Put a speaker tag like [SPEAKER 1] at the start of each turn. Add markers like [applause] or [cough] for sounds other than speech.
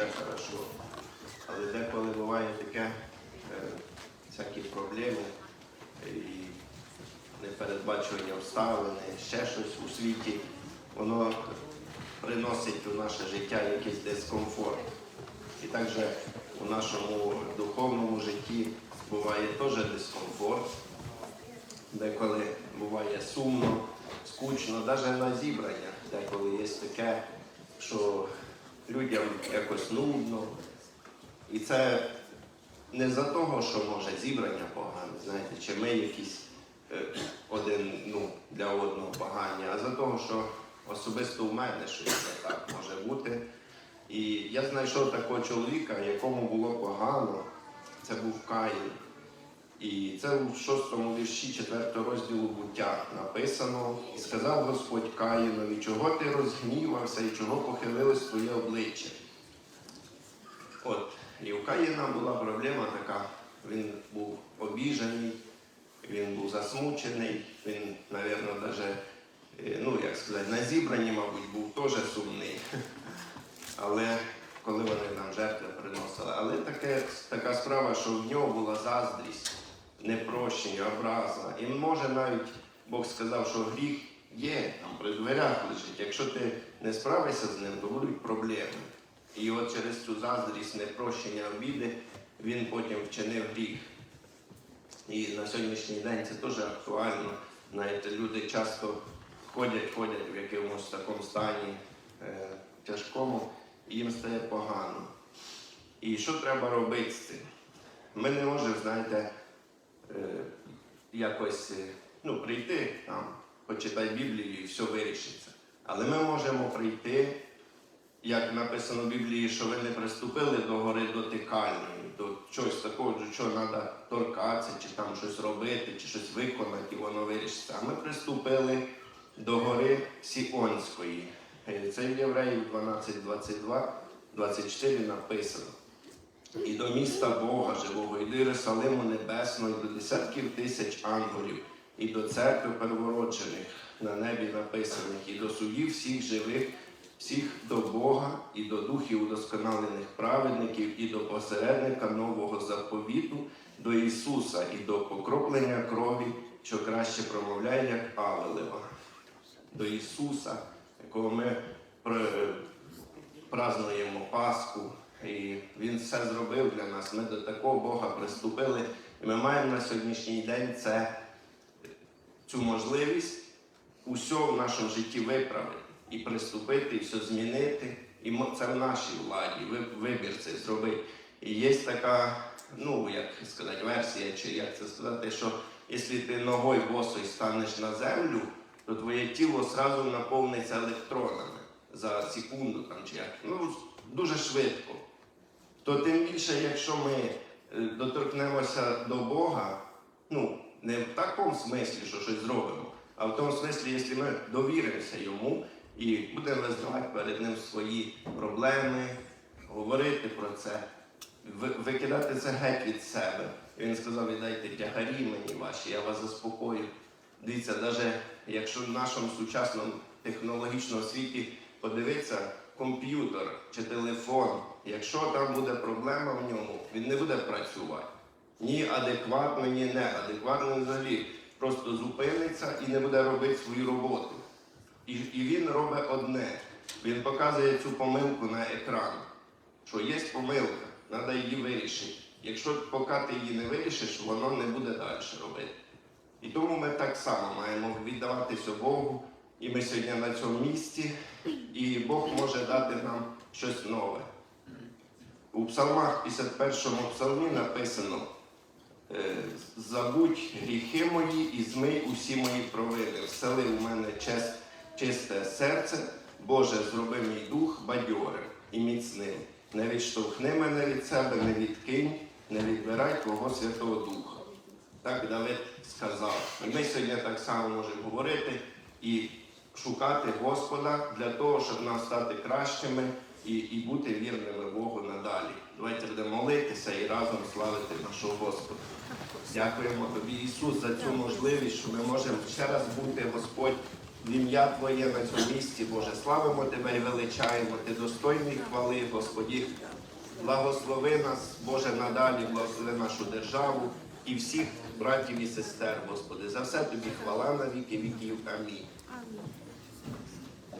[SPEAKER 1] вже хорошо. Але деколи буває таке, е, всякі проблеми і непередбачувані обставини, ще щось у світі, воно приносить у наше життя якийсь дискомфорт. І також у нашому духовному житті буває теж дискомфорт, деколи буває сумно, скучно, навіть на зібраннях, деколи є таке, що людям якось нудно. І це не за того, що може зібрання погане, знаєте, чи ми якісь е, один ну, для одного погані, а за того, що особисто у мене щось так може бути. І я знайшов такого чоловіка, якому було погано. Це був Каїн. І це у шостому вірші 4 розділу буття написано, і сказав Господь Каїнові, чого ти розгнівався і чого похилилось твоє обличчя. От, і у Каїна була проблема така, він був обіжений, він був засмучений, він, мабуть, навіть, ну, як сказати, на зібранні, мабуть, був теж сумний. [laughs] Але коли вони нам жертви приносили. Але таке, така справа, що в нього була заздрість, непрощення, образа. І може навіть Бог сказав, що гріх є, там при дверях лежить. Якщо ти не справишся з ним, то будуть проблеми. І от через цю заздрість, непрощення обіди, він потім вчинив гріх. І на сьогоднішній день це теж актуально. Знаєте, люди часто ходять, ходять в якомусь такому стані е, тяжкому, і їм стає погано. І що треба робити з цим? Ми не можемо, знаєте, якось е, ну, прийти там, почитай Біблію і все вирішиться. Але ми можемо прийти, як написано в Біблії, що ви не приступили до гори дотикальної, до чогось такого, до чого треба торкатися, чи там щось робити, чи щось виконати, і воно вирішиться. А ми приступили до гори Сіонської. Е, Це в Євреїв 12, 22, 24 написано. І до міста Бога живого, і до Єрусалиму Небесного, і до десятків тисяч ангелів, і до церкви первороджених на небі написаних, і до судів всіх живих, всіх до Бога, і до духів удосконалених праведників, і до посередника нового заповіту, до Ісуса, і до покроплення крові, що краще промовляє, як Авелева, до Ісуса, якого ми пр- празднуємо Пасху. І Він все зробив для нас. Ми до такого Бога приступили. І ми маємо на сьогоднішній день це, цю можливість усе в нашому житті виправити і приступити, і все змінити. І це в нашій владі, вибір цей зробити. І є така, ну як сказати, версія, чи як це сказати, що якщо ти ногою босою станеш на землю, то твоє тіло одразу наповниться електронами за секунду там чи як. Ну, дуже швидко. То тим більше, якщо ми е, доторкнемося до Бога, ну, не в такому смислі, що щось зробимо, а в тому смислі, якщо ми довіримося йому і будемо визнавати перед ним свої проблеми, говорити про це, викидати це геть від себе. І він сказав, віддайте тягарі мені ваші, я вас заспокою. Дивіться, навіть якщо в нашому сучасному технологічному світі подивитися комп'ютер чи телефон, якщо там буде проблема в ньому, він не буде працювати. Ні адекватно, ні неадекватно взагалі. Просто зупиниться і не буде робити свою роботу. І, і він робить одне. Він показує цю помилку на екран, що є помилка, треба її вирішити. Якщо поки ти її не вирішиш, воно не буде далі робити. І тому ми так само маємо віддавати все Богу. І ми сьогодні на цьому місці, і Бог може дати нам щось нове. У псалмах 51 псалмі написано: е, забудь гріхи мої і змий усі мої провини. Всели у мене чест, чисте серце, Боже, зроби мій дух бадьорим і міцним. Не відштовхни мене від себе, не відкинь, не відбирай Твого Святого Духа. Так Давид сказав. І ми сьогодні так само можемо говорити і шукати Господа для того, щоб нам стати кращими і, і бути вірними Богу надалі. Давайте будемо молитися і разом славити нашого Господа. Дякуємо тобі, Ісус, за цю можливість, що ми можемо ще раз бути, Господь, в ім'я Твоє на цьому місці, Боже. Славимо Тебе і величаємо. Ти достойний хвали, Господі. Благослови нас, Боже, надалі, благослови нашу державу і всіх братів і сестер, Господи. За все тобі хвала на віки віків. Амінь.